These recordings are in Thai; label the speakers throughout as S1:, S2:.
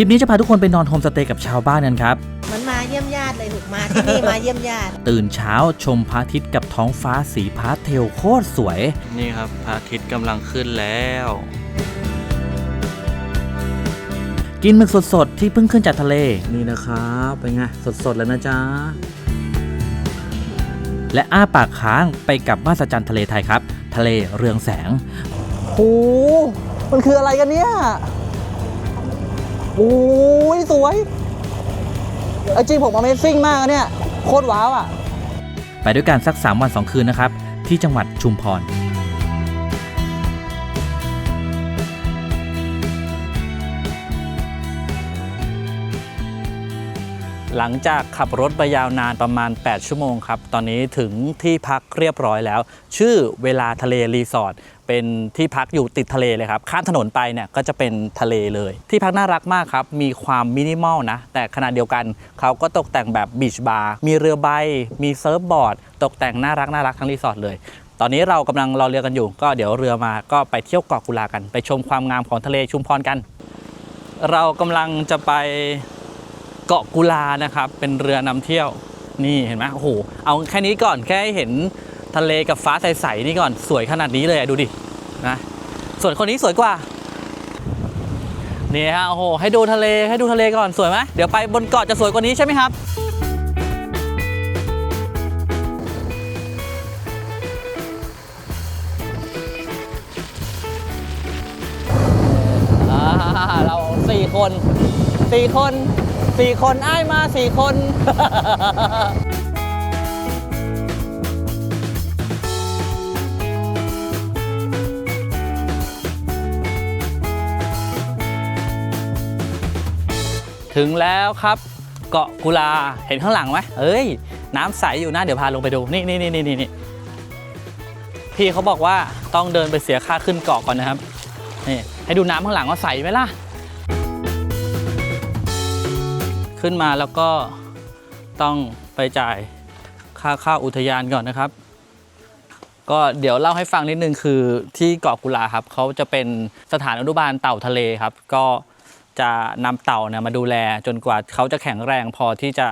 S1: ทริปนี้จะพาทุกคนไปนอนโฮมสเตย์กับชาวบ้านกันครับ
S2: เหมันมาเยี่ยมญาติเลยถูกมาที่นี่มาเยี่ยมญาติ
S1: ตื่นเช้าชมพระอาทิตย์กับท้องฟ้าสีพาสเทลโคตรสวย
S3: นี่ครับพระอาทิตย์กำลังขึ้นแล้ว
S1: กินหมึกสดๆ ที่เพิ่งขึ้นจากทะเล นี่นะครับเป็นไงสดๆแล้วนะจ๊ะ และอ้าปากค้างไปกับมาสจันทะเลไทยครับ ทะเลเรืองแสง
S4: โอ้มันคืออะไรกันเนี่ย โอ้ยสวยไอจริงผม Amazing มากอะเนี่ย โคตรว้าวอะ
S1: ไปด้วยกันสัก 3 วัน 2 คืนนะครับ ที่จังหวัดชุมพร หลังจากขับรถไปยาวนานประมาณ 8 ชั่วโมงครับ ตอนนี้ถึงที่พักเรียบร้อยแล้ว ชื่อเวลาทะเลรีสอร์ทเป็นที่พักอยู่ติดทะเลเลยครับ ข้ามถนนไปเนี่ยก็จะเป็นทะเลเลย ที่พักน่ารักมากครับ มีความมินิมอลนะ แต่ขณะเดียวกันเขาก็ตกแต่งแบบบีชบาร์ มีเรือใบ มีเซิร์ฟบอร์ด ตกแต่งน่ารักน่ารักทั้งรีสอร์ทเลย ตอนนี้เรากำลังรอเรือกันอยู่ ก็เดี๋ยวเรือมาก็ไปเที่ยวเกาะกุลากัน ไปชมความงามของทะเลชุมพรกัน เรากำลังจะไป เกาะกุลานะครับ เป็นเรือนำเที่ยวนี่เห็นไหมโอ้โหเอาแค่นี้ก่อนแค่เห็นทะเลกับฟ้าใสๆนี่ก่อนสวยขนาดนี้เลยดูดินะส่วนคนนี้สวยกว่านี่ฮะโอ้โหให้ดูทะเลให้ดูทะเลก่อนสวยไหมเดี๋ยวไปบนเกาะจะสวยกว่านี้ใช่ไหมครับเราสี่คนสี่คน สี่คนอ้ายมาสี่คน ถึงแล้วครับ เกาะกุลาเห็นข้างหลังไหมเอ้ย น้ำใสอยู่นะเดี๋ยวพาลงไปดูนี่นี่นี่นี่นี่พี่เขาบอกว่าต้องเดินไปเสียค่าขึ้นเกาะก่อนนะครับนี่ให้ดูน้ำข้างหลังว่าใสไหมล่ะ ขึ้นมาแล้วก็ต้องไปจ่ายค่าเข้าอุทยานก่อนนะครับ ก็เดี๋ยวเล่าให้ฟังนิดนึงคือที่เกาะกุลาครับเขาจะเป็นสถานอนุบาลเต่าทะเลครับ ก็จะนำเต่าเนี่ยมาดูแลจนกว่าเขาจะแข็งแรงพอที่จะ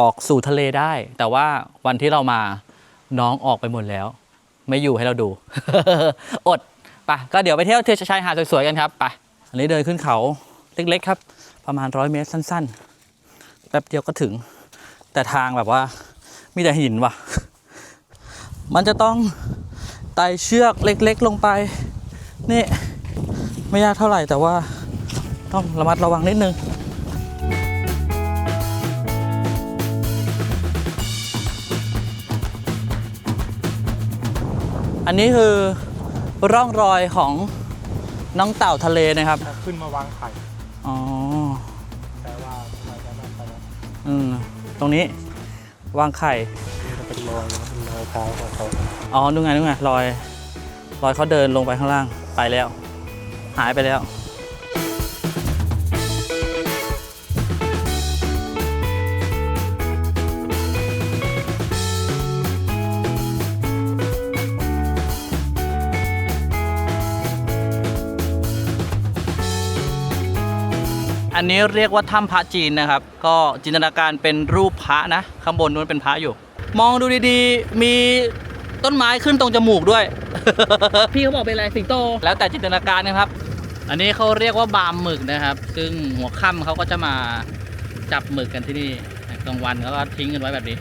S1: ออกสู่ทะเลได้ แต่ว่าวันที่เรามาน้องออกไปหมดแล้ว ไม่อยู่ให้เราดู อดไปก็เดี๋ยวไปเที่ยวเทชายหาดสวยๆกันครับไปอันนี้เดินขึ้นเขาเล็กๆครับ ประมาณร้อยเมตรสั้น ๆ แป๊บเดียวก็ถึง แต่ทางแบบว่า มีแต่หินว่ะ มันจะต้องไต่เชือกเล็ก ๆ ลงไปนี่ไม่ยากเท่าไหร่แต่ว่าต้องระมัดระวังนิดนึงอันนี้คือร่องรอยของน้องเต่าทะเลนะครับ
S5: ขึ้นมาวางไข่ ตร
S1: งนี้ วางไข่
S5: เป็นรอยเป็นรอยเท้าของเขา
S1: อ๋อดูไงดูไงรอย รอยเขาเดินลงไปข้างล่างไปแล้ว หายไปแล้ว อันนี้เรียกว่าถ้ำพระจีนนะครับ ก็จินตนาการเป็นรูปพระนะ ข้างบนนู้นเป็นพระอยู่ มองดูดีๆ มีต้นไม้ขึ้นตรงจมูกด้วย พี่เขาบอกเป็นอะไรสิงโต แล้วแต่จินตนาการนะครับ อันนี้เขาเรียกว่าบามหมึกนะครับ ซึ่งหัวค่ำเขาก็จะมาจับหมึกกันที่นี่กลางวันเขาก็ทิ้งกันไว้แบบนี้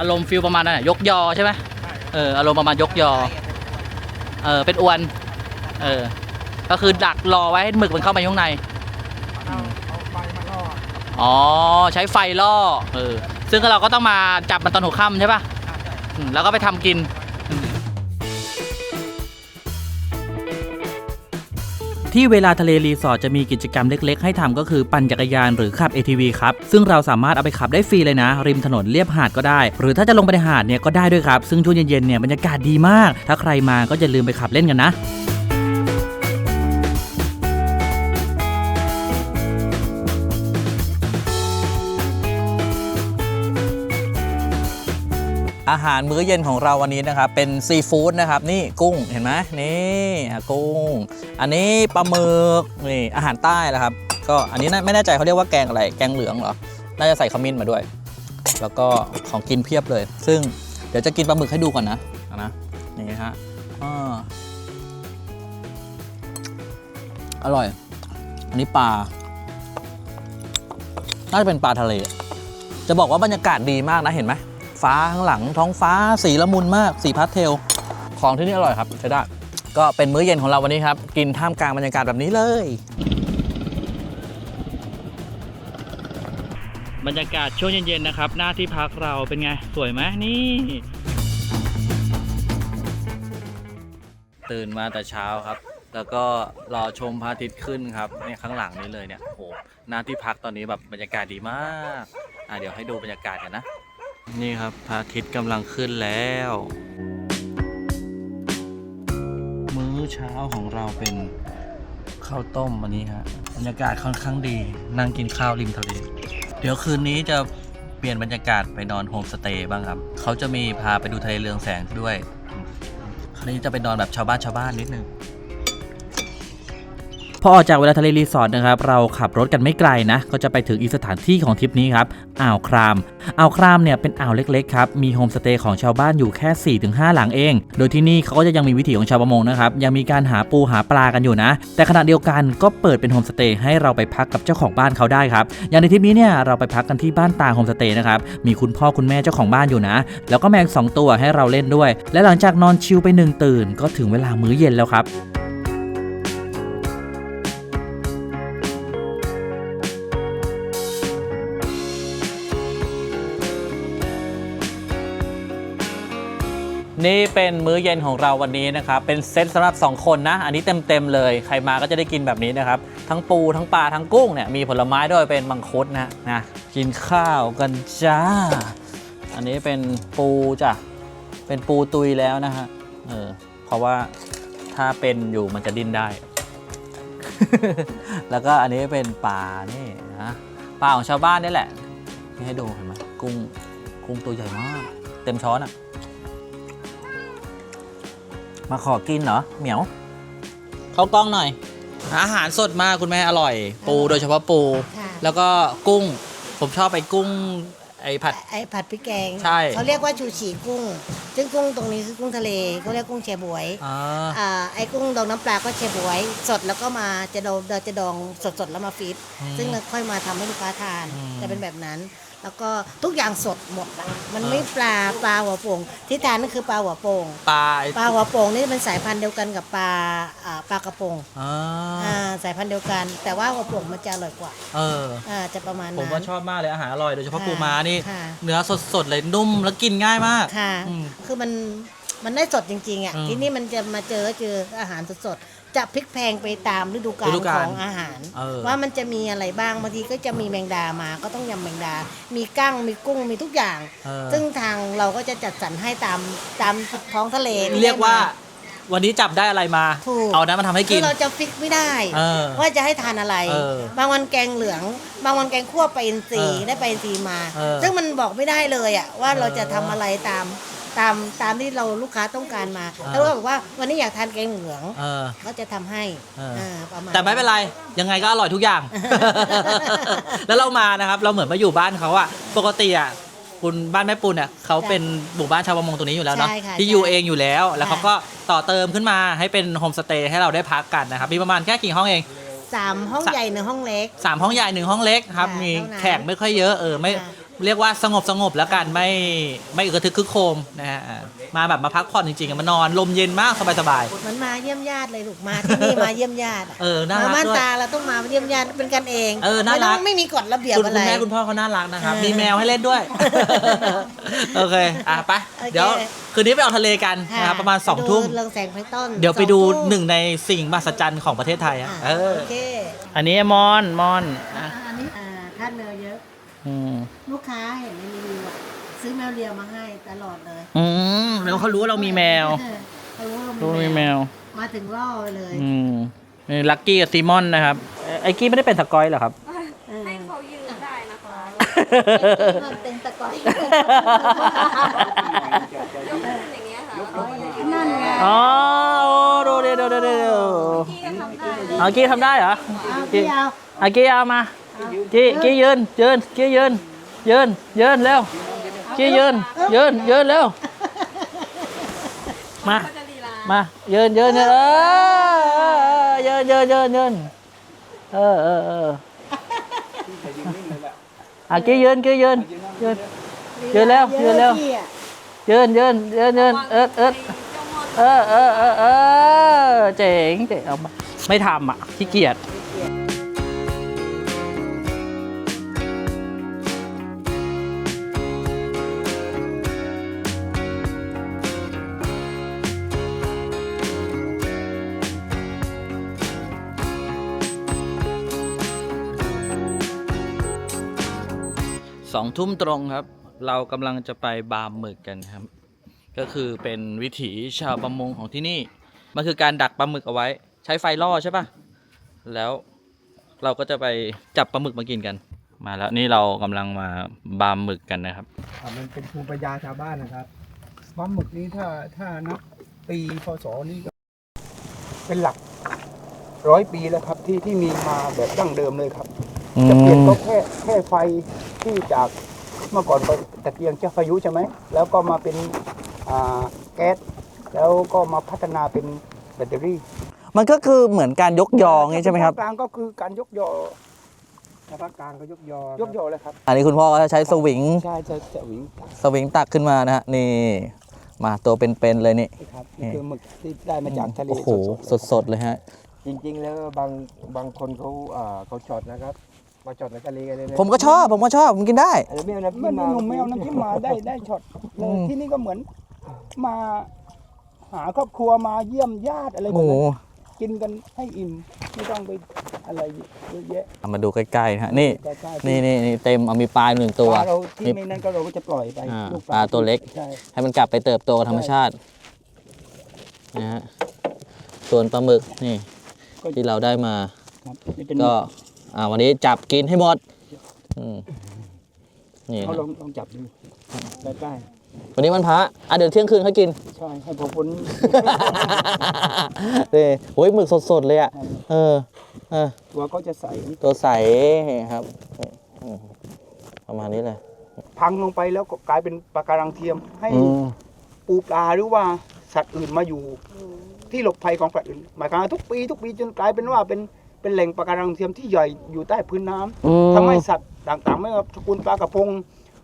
S1: อารมณ์ฟิลประมาณนั้นอะยกยอใช่ไหมเอออารมณ์ประมาณยกยอเออเป็นอวน เออ ก็คือดักรอไว้ให้หมึกมันเข้าไปข้างใน
S5: เอาเอาใบมาล่อ
S1: อ๋อใช้ไฟล่อเออซึ่งเราก็ต้องมาจับมันตอนหัวค่ำใช่ปะอืมแล้วก็ไปทำกิน ที่เวลาทะเลรีสอร์ทจะมีกิจกรรมเล็ก ๆ ให้ทำก็คือปั่นจักรยานหรือขับ ATV ครับ ซึ่งเราสามารถเอาไปขับได้ฟรีเลยนะ ริมถนนเลียบหาดก็ได้ หรือถ้าจะลงไปในหาดเนี่ยก็ได้ด้วยครับ ซึ่งช่วงเย็นๆเนี่ยบรรยากาศดีมาก ถ้าใครมาก็อย่าลืมไปขับเล่นกันนะ อาหารมื้อเย็นของเราวันนี้นะครับ เป็นซีฟู้ดนะครับ นี่กุ้งเห็นไหมนี่กุ้ง อันนี้ปลาหมึกนี่อาหารใต้แหละครับ
S4: ก็อันนี้ไม่แน่ใจเขาเรียกว่าแกงอะไร แกงเหลืองเหรอ น่าจะใส่ขมิ้นมาด้วย แล้วก็ของกินเพียบเลย ซึ่งเดี๋ยวจะกินปลาหมึกให้ดูก่อนนะนะนี่ฮะอร่อย อันนี้ปลา น่าจะเป็นปลาทะเล จะบอกว่าบรรยากาศดีมากนะเห็นไหม ฟ้าข้างหลังท้องฟ้าสีละมุนมากสีพาสเทล ของที่นี่อร่อยครับใช้ได้ ก็เป็นมื้อเย็นของเราวันนี้ครับ กินท่ามกลางบรรยากาศแบบนี้เลย
S1: บรรยากาศช่วงเย็นๆนะครับ หน้าที่พักเราเป็นไง สวยไหมนี่ ตื่นมาแต่เช้าครับ แล้วก็รอชมพระอาทิตย์ขึ้นครับเนี่ยข้างหลังนี้เลยเนี่ยโอ้โหหน้าที่พักตอนนี้แบบบรรยากาศดีมาก อะเดี๋ยวให้ดูบรรยากาศกันนะ
S3: นี่ครับพระอาทิตย์กำลังขึ้นแล้ว
S1: มื้อเช้าของเราเป็นข้าวต้มวันนี้ฮะบรรยากาศค่อนข้างดี นั่งกินข้าวริมทะเล เดี๋ยวคืนนี้จะเปลี่ยนบรรยากาศไปนอนโฮมสเตย์บ้างครับ เขาจะมีพาไปดูทะเลเรืองแสงด้วย คราวนี้จะไปนอนแบบชาวบ้านชาวบ้านนิดนึง
S6: พอออกจากเวลาทะเลรีสอร์ทนะครับเราขับรถกันไม่ไกลนะ ก็จะไปถึงอีกสถานที่ของทริปนี้ครับอ่าวครามอ่าวครามเนี่ยเป็นอ่าวเล็กๆครับมีโฮมสเตย์ของชาวบ้านอยู่แค่ 4-5 หลังเอง โดยที่นี่เขาก็จะยังมีวิถีของชาวประมงนะครับยังมีการหาปูหาปลากันอยู่นะ แต่ขณะเดียวกันก็เปิดเป็นโฮมสเตย์ให้เราไปพักกับเจ้าของบ้านเขาได้ครับอย่างในทริปนี้เนี่ยเราไปพักกันที่บ้านตาโฮมสเตย์นะครับมีคุณพ่อคุณแม่เจ้าของบ้านอยู่นะ แล้วก็แมงสองตัวให้เราเล่นด้วย และหลังจากนอนชิลไปหนึ่งตื่น ก็ถึงเวลามื้อเย็นแล้วครับ
S1: นี่เป็นมื้อเย็นของเราวันนี้นะครับ เป็นเซตสำหรับ 2 คนนะ อันนี้เต็มๆเลย ใครมาก็จะได้กินแบบนี้นะครับ ทั้งปูทั้งปลาทั้งกุ้งเนี่ย มีผลไม้ด้วยเป็นมังคุดนะนะ กินข้าวกันจ้า อันนี้เป็นปูจ้ะ เป็นปูตุยแล้วนะฮะ เออ เพราะว่าถ้าเป็นอยู่มันจะดิ้นได้ แล้วก็อันนี้เป็นปลานี่นะ ปลาของชาวบ้านนี่แหละที่ให้ดูเห็นไหมกุ้ง กุ้งตัวใหญ่มาก เต็มช้อนอะ มาขอกินเหรอเหมียว เข้ากล้องหน่อย อาหารสดมากคุณแม่อร่อย ปูโดยเฉพาะปู
S2: ค่ะ
S1: แล้วก็กุ้ง ผมชอบไปกุ้งไอผัด
S2: ไอ้ผัดพริกแกง
S1: ใช่
S2: เขาเรียกว่าชูชีกุ้ง ซึ่งกุ้งตรงนี้คือกุ้งทะเลเขาเรียกกุ้งแชบวย
S1: อ่า
S2: อ่าไอ้กุ้งดองน้ำปลาก็แชบวย สดแล้วก็มาจะดองเราจะดองสดๆแล้วมาฟีดซึ่งเราค่อยมาทำให้ลูกค้าทานจะเป็นแบบนั้น แล้วก็ทุกอย่างสดหมดอะมันไม่ปลาปลาหัวโป่งที่ทานนั่นคือปลาหัวโป่ง
S1: ปลา
S2: ปลาหัวโป่งนี่เป็นสายพันธุ์เดียวกันกับปลาอ่าปลากระพง
S1: อ่า
S2: อ่าสายพันธุ์เดียวกัน แต่ว่าหัวโป่งมันจะอร่อยกว่า
S1: เออ
S2: อ่าจะประมาณ
S1: ผม
S2: นั้น
S1: ว่าชอบมากเลยอาหารอร่อยโดยเฉพาะ
S2: ค่ะ
S1: ปูม้านี่
S2: ค่ะ
S1: เนื้อสดๆเลยนุ่มแล้วกินง่ายมาก
S2: ค่ะ
S1: อืม
S2: คือมันมันได้สดจริงๆอะ
S1: อืม
S2: ที่นี่มันจะมาเจอเจออาหารสดๆ จะพลิกแพงไปตามฤดูกา
S1: ฤ
S2: ล
S1: ดูกาล
S2: ของอาหาร
S1: เออ
S2: ว่ามันจะมีอะไรบ้างบางทีก็จะมีแมงดามาก็ต้องยำแมงดา มีกั้งมีกุ้งมีทุกอย่าง
S1: เออ
S2: ซึ่งทางเราก็จะจัดสรรให้ตามตามท้องทะเลที่
S1: เรียกว่า
S2: ได้ม
S1: วันนี้จับได้อะไรมา
S2: ถูก
S1: เอานั้นมาทำให้
S2: คื
S1: กิ
S2: อนเราจะฟิกไม่ได้
S1: เออ
S2: ว่าจะให้ทานอะไร
S1: เออ
S2: บางวันแกงเหลือง บางวันแกงคั่วไปลาอินทรีย์
S1: เออ
S2: ได้ไปลาอินทรีย์มา
S1: เออ
S2: ซึ่งมันบอกไม่ได้เลยอะว่าเราจะ
S1: เออ
S2: ทำอะไรตาม ตามตามที่เราลูกค้าต้องการมา
S1: เออ
S2: ถ้าเราบอกว่าวันนี้อยากทานแกงเหลือง
S1: เออ
S2: ก็จะทำให้
S1: เอออ่า
S2: ประมาณ
S1: แต่ไม่เป็นไร ยังไงก็อร่อยทุกอย่าง แล้วเรามานะครับ เราเหมือนมาอยู่บ้านเขาอะปกติอะคุณบ้านแม่ปุนเนี่ยเขาเป็นหมู่บ้านชาวประมงตรงนี้อยู่แล้วเนาะ
S2: ใช่ค่ะ
S1: ที่อยู่
S2: ใช่
S1: เองอยู่แล้ว แล้ว
S2: ค่ะ
S1: เขาก็ต่อเติมขึ้นมาให้เป็นโฮมสเตย์ให้เราได้พักกันนะครับ มีประมาณแค่กี่ห้องเอง
S2: สามห้อง
S1: สะ
S2: ใหญ่หนึ่งห้องเล็ก
S1: สามห้องใหญ่หนึ่งห้องเล็กครับ
S2: ค่ะ
S1: มี
S2: เท่านั้น
S1: แขกไม่ค่อยเยอะเออไม่
S2: ค่ะ
S1: เรียกว่าสงบสงบแล้วกันไม่ไม่อึกระทึกคึกโครมนะฮะอ่ามาแบบมาพักผ่อนจริงๆอะมานอนลมเย็นมากสบาย
S2: เหมือนมาเยี่ยมญาติเลยลูกมาที่นี่มาเยี่ยมญาติอะ
S1: เออน่ารัก
S2: มาบ้าน
S1: ด้วย
S2: ตาเราต้องมาเยี่ยมญาติเป็นกันเอง
S1: เออน่ารัก
S2: ไม่ต้องไม่มีกฎระเบียบ
S1: คุณ
S2: อะ
S1: คุ
S2: ไร
S1: ณแม่คุณพ่อเขาน่ารักนะครับ
S2: เออ
S1: มีแมวให้เล่นด้วย โอเค อะไป
S2: โอเค
S1: เดี๋ยวคืนนี้ไปออกทะเลกัน
S2: ค่
S1: นะครับประมาณ2องทุ่ม
S2: ดูเรื่องแสงไพต้น
S1: เดี๋ยวไปดู
S2: สอทุ่ม
S1: หนึ่งในสิ่งมหัศจรรย์ของประเทศไทยอะ
S2: อะ
S1: เออ
S2: โอเค
S1: อันนี้มอนมอนอะ
S2: อันนี้อ่าท่านเนยเยอะ
S1: อืม
S2: ลูกค้าเห็นในรีวิวอะซื้อแมวเลียมาให้ตลอดเลย
S1: อืมแล้วเขารู้ว่าเรามีแมว
S2: เขารู้ว่า
S1: รู้
S2: เรา
S1: มี
S2: มี
S1: แมว
S2: มาถึงล่อเลย
S1: อืมนี่ลักกี้กับซีมอนนะครับเอ่อไอ้กี้ไม่ได้เป็นสกอยเหรอครับ
S2: ให้เขายืนได้นะคะ มันเป็นตะกอยนั่นไง
S1: อ๋อโอ้ดูเดี๋ยวเดี๋ยวเดี๋ยวเดี๋ยวอ๋อกี้ทำได้เหรอ
S2: เอาพี่เอาอากี้เอามากี้กี้ยืนยืนกี้ยืน ยืนยืนเร็วกี้ยืนยืนยืนเร็วมามายืนยืนยืนเออยืนยืนยืนยืนเออเออเอออากี้ยืนกี้ยืนยืนยืนเร็วยืนเร็วยืนยืนยืนยืนเออเออเออเออเออเจ๋งเจ๋งเอามาไม่ทำอะขี้เกียจ องทุ่มตรงครับ เรากำลังจะไปบาร์มหมึกกันครับ ก็คือเป็นวิถีชาวประมงของที่นี่ มันคือการดักปลาหมึกเอาไว้ ใช้ไฟล่อใช่ปะแล้วเราก็จะไปจับปลาหมึกมากินกัน มาแล้วนี่เรากำลังมาบาร์มหมึกกันนะครับ
S5: อ่ามันเป็นภูมิปัญญาชาวบ้านนะครับปลาหมึกนี้ถ้าถ้านับปีพศนี่ก็เป็นหลักร้อยปีแล้วครับที่ที่มีมาแบบดั้งเดิมเลยครับ จะเปลี่ยนก็แค่แค่ไฟที่จากเมื่อก่อนก็ตะเกียงเจ้าพายุใช่ไหมแล้วก็มาเป็นอ่าแก๊สแล้วก็มาพัฒนาเป็นแบตเตอรี่
S1: มันก็คือเหมือนการยกยออย่างนี้ใช่ไหมครับ
S5: ภากลางก็คือการยกยอภาคกลางก็ยกยอยกยอเลยครับ
S1: อันนี้คุณพ่อก็จะใช้สวิง
S5: ใช่จะจะหวิง
S1: สวิงตักขึ้นมานะฮะนี่มาตัวเป็นๆเลยนี่
S5: ครับนี่คือหมึกที่ได้มาจากทะเล
S1: โอ้โห
S5: ๆ
S1: สดๆเลยฮะ
S7: จริงๆ แล้วบางบางคนเขาอ่าเขาช็อตนะครับ มาช็อตในทะเลกันเลยนะ
S1: ผมก็ชอบ ผมก็ชอบ ผมกินได้
S7: เออไม่เอาน้ำ
S5: ไม่
S7: จิ้ม
S5: ได้
S7: มา
S5: หนุ่มไม่เอาน้ำจิ้มมาได้ได้ช็อตเล
S1: อื
S5: ย
S1: ม
S5: ที่นี่ก็เหมือนมา หาครอบครัวมาเยี่ยมญาติอะไร
S1: โอ้
S5: แบบ
S1: โห
S5: นั้นกินกันให้อิ่ม ไม่ต้องไปอะไรเยอะแยะ
S1: เอามาดูใกล้ๆนะฮะนี่
S5: ใกล้ๆ
S1: นี่นี่นี่เต็มเอามีปลาหนึ่งตัว
S5: ปลาเราที่
S1: นี่
S5: ไม่นั่นก็เราก็จะปล่อยไป
S1: อ่า
S5: ลูก
S1: ปลาตัวเล็ก
S5: ใช่
S1: ให้มันกลับไปเติบโตกับธรรมชาตินะฮะส่วนปลาหมึกนี่ที่เราได้มา
S5: ครับนี่เป็น
S1: ก็ อ่าวันนี้จับกินให้หมดอืมนี่
S5: เขา
S1: ฮะ
S5: ลองลองจับดูใกล้
S1: วันนี้วันพระอะเดี๋ยวเที่ยงคืนเขากิน
S5: ๆใช่ให้พอคน
S1: เด้โอ้ยหมึกสดๆเลยอะเออเออ
S5: ตัวก็จะใส
S1: ตัวใสครับอืมประมาณนี้เลย
S5: พังลงไปแล้วก็กลายเป็นปะการังเทียม ให้
S1: อืม
S5: ปูปลาหรือว่าสัตว์อื่นมาอยู่ ที่หลบภัยของสัตว์อื่นหมายความว่าทุกปี ทุกปีจนกลายเป็นว่าเป็น เป็นแหล่งปะการังเทียมที่ใหญ่อยู่ใต้พื้นน้ำ
S1: อืม
S5: ทำให้สัตว์ต่างๆ ไม่ว่าตระกูลปลากระพง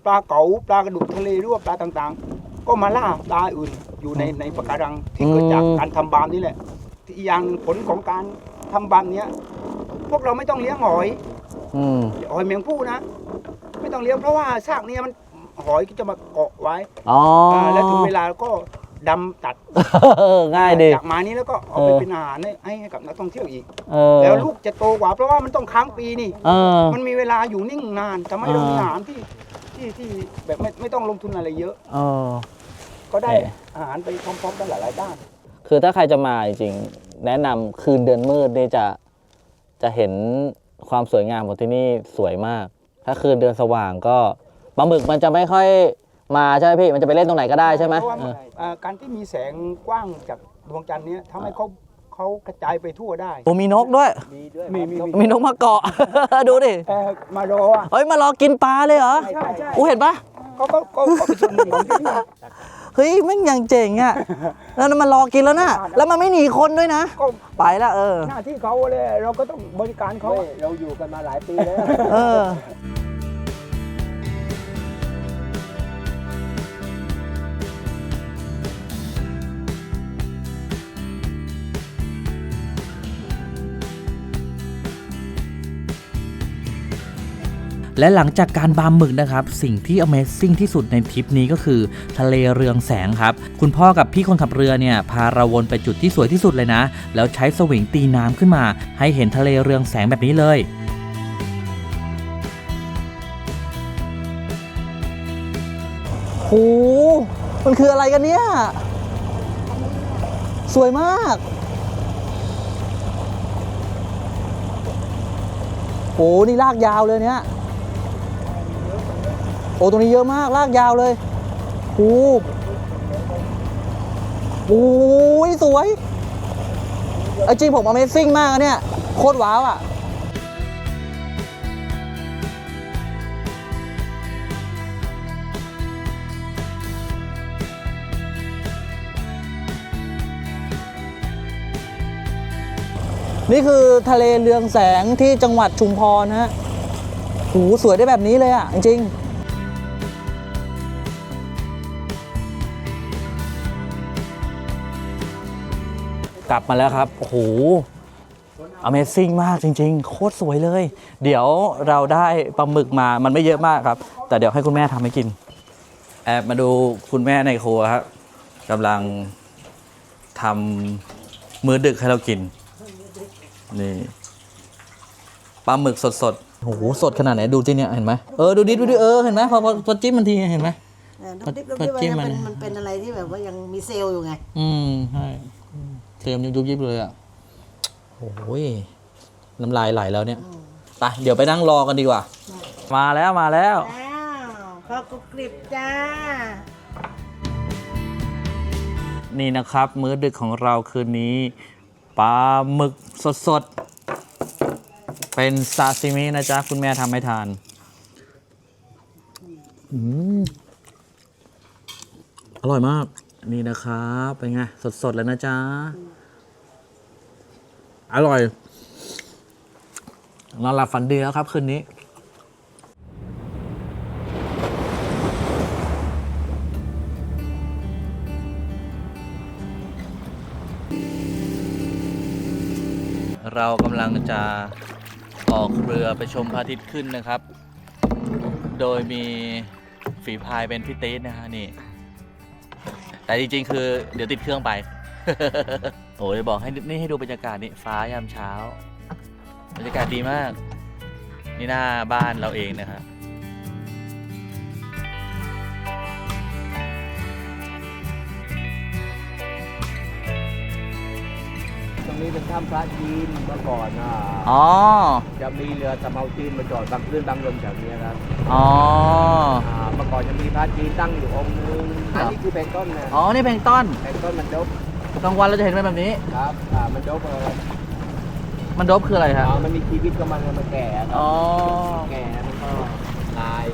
S5: ปลาเก๋าปลากระดูกทะเลหรือว่าปลาต่างๆ ก็มาล่าปลาอื่นอยู่ในในปะการังที่เกิดจากการทำบาร์มนี่แหละที่อีกอย่างผลของการทำบาร์มเนี้ยพวกเราไม่ต้องเลี้ยงหอย
S1: อืม
S5: หอยแมงผู้นะ ไม่ต้องเลี้ยงเพราะว่าซากเนี้ยมันหอยก็จะมาเกาะไว้
S1: อ๋อา
S5: แล้วถึงเวลาก็ ดำตัด
S1: เออง่ายดี
S5: จากมานี้แล้วก็เอาไป
S1: เออ
S5: เป็นอาหารให้ให้ให้กับนักท่องเที่ยวอีก
S1: เออ
S5: แล้วลูกจะโตกว่าเพราะว่ามันต้องค้างปีนี่
S1: เออ
S5: มันมีเวลาอยู่นิ่งนานทำให้เรา
S1: อ่ามี
S5: มีอาหารที่ที่ที่แบบไม่ไม่ต้องลงทุนอะไรเยอะ
S1: เออ
S5: ก็ได้
S1: เออ
S5: อาหารไปพร้อมๆกันหลายๆด้าน
S1: คือถ้าใครจะมาจริงๆแนะนำคืนเดือนมืดนี่จะจะเห็นความสวยงามของที่นี่สวยมาก ถ้าคืนเดือนสว่างก็ปลาหมึกมันจะไม่ค่อย มาใช่ไหมพี่มันจะไปเล่นตรงไหนก็ได้ใช่ไหม
S5: เพราะว่า
S1: เออ
S5: อ่าการที่มีแสงกว้างจากดวงจันทร์เนี้ยทำให้เขาเขากระจายไปทั่วได้
S1: โอ้มีนกด้วย
S7: มีด้วย
S5: มีมีมี
S1: มีนกมาเกาะ ดูดิ
S5: เอ่อมารออะ
S1: เอ้ยมารอกินปลาเลยเหรอ
S5: ใช่ใช่
S1: อู้เห็นปะ
S5: เขาก็ก็ก็เป็นส่วนหนึ่งของที่นี่
S1: เฮ้ยแม่งยังเจ๋งอะแล้วมันรอกินแล้วนะแล้วมันไม่หนีคนด้วยนะ
S5: ก็
S1: ไปละเออ
S5: หน้าที่เขาเลยเราก็ต้องบริการเขา
S7: เฮ้ยเราอยู่กันมาหลายปีแล้ว
S1: เออ
S8: และหลังจากการบามหมึกนะครับ สิ่งที่ Amazing ที่สุดในทริปนี้ก็คือทะเลเรืองแสงครับ คุณพ่อกับพี่คนขับเรือเนี่ยพาเราวนไปจุดที่สวยที่สุดเลยนะ แล้วใช้สวิงตีน้ำขึ้นมา ให้เห็นทะเลเรืองแสงแบบนี้เลย
S1: โหมันคืออะไรกันเนี่ย สวยมากโหนี่ลากยาวเลยเนี่ย โอ้ตรงนี้เยอะมากลากยาวเลยโอ้โอ้ยสวยจริงผม Amazing มากเนี่ย โคตรว้าวอะ
S4: นี่คือทะเลเรืองแสงที่จังหวัดชุมพรนะฮะโหสวยได้แบบนี้เลยอะ จริง กลับมาแล้วครับ โอ้โห Amazing มากจริง ๆ โคตรสวยเลย เดี๋ยวเราได้ปลาหมึกมา มันไม่เยอะมากครับ แต่เดี๋ยวให้คุณแม่ทำให้กิน แอบมาดูคุณแม่ในครัวครับกำลังทำมื้อดึกให้เรากิน นี่ปลาหมึกสดๆโอ้โห สดขนาดไหน ดูที่เนี่ยเห็นไหมเออ ดูดิดูดิเออ เห็นไหมพอพอพอจิ้มมันทีเห็นไหม
S2: เออน้ำพริกน้ำพริก
S4: ปัดจิ้ม
S2: มัน
S4: มัน
S2: มันเป็นอะไรที่แบบว่ายังมีเซลล์อยู่ไง
S4: อืม ใช่ เทียมยุบยิบเลยอะโอ้ยน้ำลายไหลแล้วเนี่ยไปเดี๋ยวไปนั่งรอกันดีกว่า มาแล้วมาแล้ว
S2: อ้าวข้าวกรุบกริบจ้า
S1: นี่นะครับ มื้อดึกของเราคืนนี้ปลาหมึกสดๆ เป็นซาซิมินะจ๊ะ คุณแม่ทำให้ทาน
S4: อืมอร่อยมาก นี่นะครับเป็นไงสดๆแล้วนะจ๊ะ อร่อยนอนหลับฝันดีแล้วครับ คืนนี้
S1: เรากำลังจะออกเรือไปชมพระอาทิตย์ขึ้นนะครับ โดยมีฝีพายเป็นพี่เต้นะฮะนี่ แต่จริงๆ คือเดี๋ยวติดเครื่องไป โอ้ยบอกให้นี่ให้ดูบรรยากาศนี่ฟ้ายามเช้า บรรยากาศดีมาก นี่หน้าบ้านเราเองนะครับ
S9: เป็นถ้ำพระจีนเมื่อก่อนอะ
S1: อ๋อ
S9: จะมีเรือสำเภาจีนมาจอดบางคลื่นบางลมแถวนี้ครับ
S1: อ๋อ
S9: อ่าเมื่อก่อนจะมีพระจีนตั้งอยู่องค์นึงอันนี้คือเป็นต้นนะ
S1: อ๋อ นี่เพลงต้น
S9: เป็นต้นมันดบ
S1: กลางวันเราจะเห็นเป็นแบบนี้
S9: ครับอ่ามันดบเออ
S1: มันดบคืออะไรครับ
S9: อ่ามันมีชีวิตก็มันมันแก่ครับ
S1: อ๋อ
S9: แก่แล้วมันก็ตาย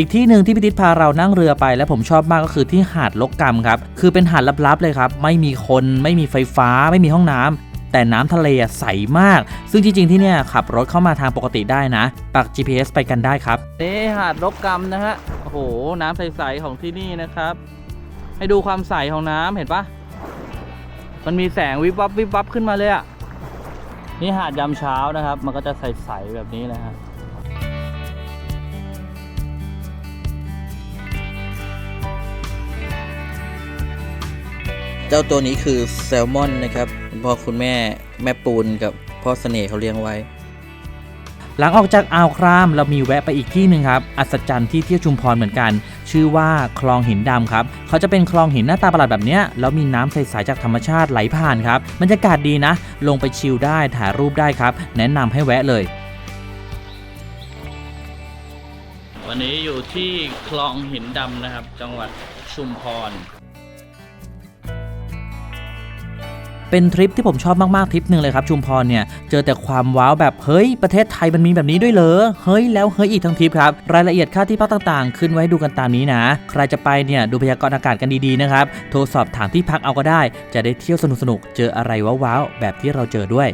S6: อีกที่หนึ่งที่พิทิศพาเรานั่งเรือไปและผมชอบมากก็คือที่หาดลกกำครับ คือเป็นหาดลับๆเลยครับ ไม่มีคนไม่มีไฟฟ้า ไม่มีห้องน้ำแต่น้ำทะเลใสมาก ซึ่งจริงๆที่เนี่ยขับรถเข้ามาทางปกติได้นะ ปัก GPS ไปกันได้ครับ
S1: นี่หาดลกกำนะฮะโอ้โหน้ำใสๆของที่นี่นะครับ ให้ดูความใสของน้ำเห็นปะมันมีแสงวิบวับวิบวับขึ้นมาเลยอะนี่หาดยามเช้านะครับ มันก็จะใสๆแบบนี้นะฮะ
S4: เจ้าตัวนี้คือแซลมอนนะครับคุณพ่อคุณแม่แม่ปูนกับพ่อเสน่ห์เขาเลี้ยงไว้
S6: หลังออกจากอ่าวครามเรามีแวะไปอีกที่หนึ่งครับ อัศจรรย์ที่เที่ยวชุมพรเหมือนกัน ชื่อว่าคลองหินดำครับ เขาจะเป็นคลองหินหน้าตาประหลาดแบบเนี้ยแล้วมีน้ำใสๆจากธรรมชาติไหลผ่านครับบรรยากาศดีนะ ลงไปชิลได้ถ่ายรูปได้ครับ แนะนำให้แวะเลย
S1: วันนี้อยู่ที่คลองหินดำนะครับ จังหวัดชุมพร
S6: เป็นทริปที่ผมชอบมากๆทริปหนึ่งเลยครับชุมพรเนี่ยเจอแต่ความว้าวแบบเฮ้ยประเทศไทยมันมีแบบนี้ด้วยเหรอเฮ้ยแล้วเฮ้ยอีกทั้งทริปครับรายละเอียดค่าที่พักต่างๆ ขึ้นไว้ดูกันตามนี้นะ ใครจะไปเนี่ยดูพยากรณ์อากาศกันดีๆนะครับโทรสอบถามที่พักเอาก็ได้ จะได้เที่ยวสนุกๆเจออะไรว้าวๆแบบที่เราเจอด้วย